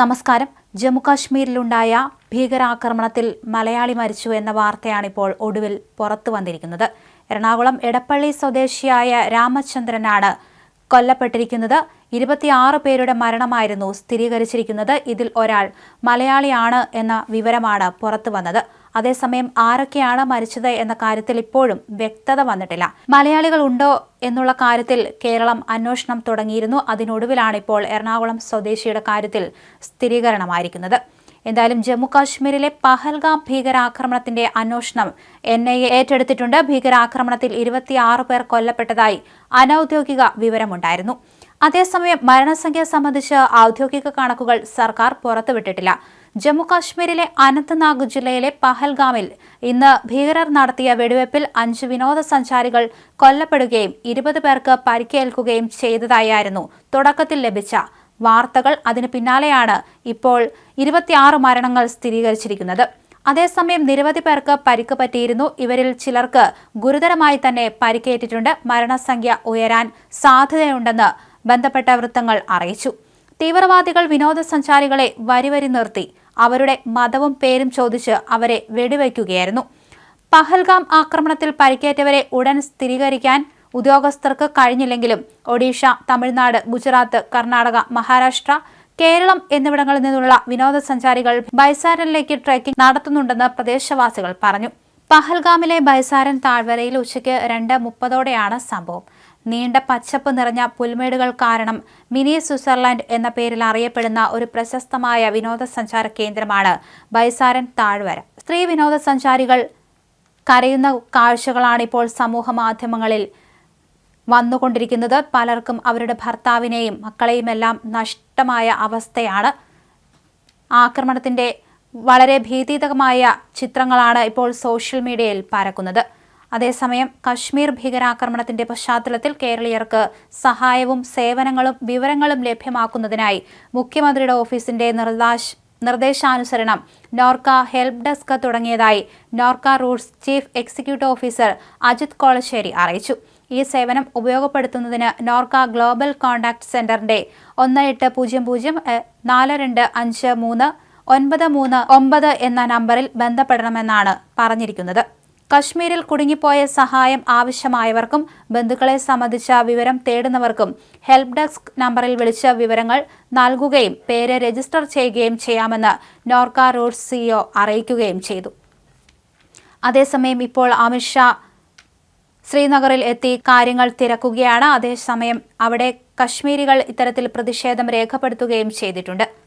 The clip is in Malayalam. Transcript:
നമസ്കാരം. ജമ്മുകാശ്മീരിലുണ്ടായ ഭീകരാക്രമണത്തിൽ മലയാളി മരിച്ചു എന്ന വാർത്തയാണിപ്പോൾ ഒടുവിൽ പുറത്തു വന്നിരിക്കുന്നത്. എറണാകുളം എടപ്പള്ളി സ്വദേശിയായ രാമചന്ദ്രനാണ് കൊല്ലപ്പെട്ടിരിക്കുന്നത്. ഇരുപത്തിയാറ് പേരുടെ മരണമായിരുന്നു സ്ഥിരീകരിച്ചിരിക്കുന്നത്. ഇതിൽ ഒരാൾ മലയാളിയാണ് എന്ന വിവരമാണ് പുറത്തു വന്നത്. അതേസമയം ആരൊക്കെയാണ് മരിച്ചത് എന്ന കാര്യത്തിൽ ഇപ്പോഴും വ്യക്തത വന്നിട്ടില്ല. മലയാളികൾ ഉണ്ടോ എന്നുള്ള കാര്യത്തിൽ കേരളം അന്വേഷണം തുടങ്ങിയിരുന്നു. അതിനൊടുവിലാണ് ഇപ്പോൾ എറണാകുളം സ്വദേശിയുടെ കാര്യത്തിൽ സ്ഥിരീകരണമായിരിക്കുന്നത്. എന്തായാലും ജമ്മു കാശ്മീരിലെ പഹൽഗാം ഭീകരാക്രമണത്തിന്റെ അന്വേഷണം എൻ ഐ എ ഏറ്റെടുത്തിട്ടുണ്ട്. ഭീകരാക്രമണത്തിൽ ഇരുപത്തിയാറ് പേർ കൊല്ലപ്പെട്ടതായി അനൌദ്യോഗിക വിവരമുണ്ടായിരുന്നു. അതേസമയം മരണസംഖ്യ സംബന്ധിച്ച് ഔദ്യോഗിക കണക്കുകൾ സർക്കാർ പുറത്തുവിട്ടിട്ടില്ല. ജമ്മു കാശ്മീരിലെ അനന്ത്നാഗ് ജില്ലയിലെ പഹൽഗാമിൽ ഇന്ന് ഭീകരർ നടത്തിയ വെടിവയ്പിൽ അഞ്ച് വിനോദസഞ്ചാരികൾ കൊല്ലപ്പെടുകയും ഇരുപത് പേർക്ക് പരിക്കേൽക്കുകയും ചെയ്തതായിരുന്നു തുടക്കത്തിൽ ലഭിച്ച വാർത്തകൾ അതിന് പിന്നാലെയാണ് ഇപ്പോൾ ഇരുപത്തിയാറ് മരണങ്ങൾ സ്ഥിരീകരിച്ചിരിക്കുന്നത്. അതേസമയം നിരവധി പേർക്ക് പരിക്ക് പറ്റിയിരുന്നു. ഇവരിൽ ചിലർക്ക് ഗുരുതരമായി തന്നെ പരിക്കേറ്റിട്ടുണ്ട്. മരണസംഖ്യ ഉയരാൻ സാധ്യതയുണ്ടെന്ന് ബന്ധപ്പെട്ട വൃത്തങ്ങൾ അറിയിച്ചു. തീവ്രവാദികൾ വിനോദസഞ്ചാരികളെ വരിവരി നിർത്തി. അവരുടെ മതവും പേരും ചോദിച്ച് അവരെ വെടിവയ്ക്കുകയായിരുന്നു. പഹൽഗാം ആക്രമണത്തിൽ പരിക്കേറ്റവരെ ഉടൻ സ്ഥിരീകരിക്കാൻ ഉദ്യോഗസ്ഥർക്ക് കഴിഞ്ഞില്ലെങ്കിലും ഒഡീഷ തമിഴ്നാട് ഗുജറാത്ത് കർണാടക മഹാരാഷ്ട്ര കേരളം എന്നിവിടങ്ങളിൽ നിന്നുള്ള വിനോദസഞ്ചാരികൾ ബൈസാരനിലേക്ക് ട്രെക്കിംഗ് നടത്തുന്നുണ്ടെന്ന് പ്രദേശവാസികൾ പറഞ്ഞു. പഹൽഗാമിലെ ബൈസാരൻ താഴ്വരയിൽ ഉച്ചയ്ക്ക് രണ്ട് മുപ്പതോടെയാണ് സംഭവം. നീണ്ട പച്ചപ്പ് നിറഞ്ഞ പുൽമേടുകൾ കാരണം മിനി സ്വിറ്റ്സർലാൻഡ് എന്ന പേരിൽ അറിയപ്പെടുന്ന ഒരു പ്രശസ്തമായ വിനോദസഞ്ചാര കേന്ദ്രമാണ് ബൈസാരൻ താഴ്വര. സ്ത്രീ വിനോദസഞ്ചാരികൾ കരയുന്ന കാഴ്ചകളാണ് ഇപ്പോൾ സമൂഹ മാധ്യമങ്ങളിൽ വന്നുകൊണ്ടിരിക്കുന്നത്. പലർക്കും അവരുടെ ഭർത്താവിനെയും മക്കളെയുമെല്ലാം നഷ്ടമായ അവസ്ഥയാണ്. ആക്രമണത്തിന്റെ വളരെ ഭീതിതമായ ചിത്രങ്ങളാണ് ഇപ്പോൾ സോഷ്യൽ മീഡിയയിൽ പരക്കുന്നത്. അതേസമയം കശ്മീർ ഭീകരാക്രമണത്തിന്റെ പശ്ചാത്തലത്തിൽ കേരളീയർക്ക് സഹായവും സേവനങ്ങളും വിവരങ്ങളും ലഭ്യമാക്കുന്നതിനായി മുഖ്യമന്ത്രിയുടെ ഓഫീസിന്റെ നിർദ്ദേശ നിർദ്ദേശാനുസരണം നോർക്ക ഹെൽപ്പ് ഡെസ്ക് തുടങ്ങിയതായി Norka roots chief executive officer Ajith Kolassery അറിയിച്ചു. ഈ സേവനം ഉപയോഗപ്പെടുത്തുന്നതിന് നോർക്ക ഗ്ലോബൽ കോൺടാക്ട് സെന്ററിന്റെ ഒന്ന് എട്ട് പൂജ്യം പൂജ്യം നാല് രണ്ട് അഞ്ച് മൂന്ന് ഒൻപത് മൂന്ന് ഒമ്പത് എന്ന നമ്പറിൽ ബന്ധപ്പെടണമെന്നാണ് പറഞ്ഞിരിക്കുന്നത്. കശ്മീരിൽ കുടുങ്ങിപ്പോയ സഹായം ആവശ്യമായവർക്കും ബന്ധുക്കളെ സംബന്ധിച്ച വിവരം തേടുന്നവർക്കും ഹെൽപ്പ് ഡെസ്ക് നമ്പറിൽ വിളിച്ച വിവരങ്ങൾ നൽകുകയും പേര് രജിസ്റ്റർ ചെയ്യുകയും ചെയ്യാമെന്ന് നോർക്ക റോഡ് സിഇഒ അറിയിക്കുകയും ചെയ്തു. അതേസമയം ഇപ്പോൾ അമിത്ഷാ ശ്രീനഗറിൽ എത്തി കാര്യങ്ങൾ തിരക്കുകയാണ്. അതേസമയം അവിടെ കശ്മീരികൾ ഇത്തരത്തിൽ പ്രതിഷേധം രേഖപ്പെടുത്തുകയും ചെയ്തിട്ടുണ്ട്.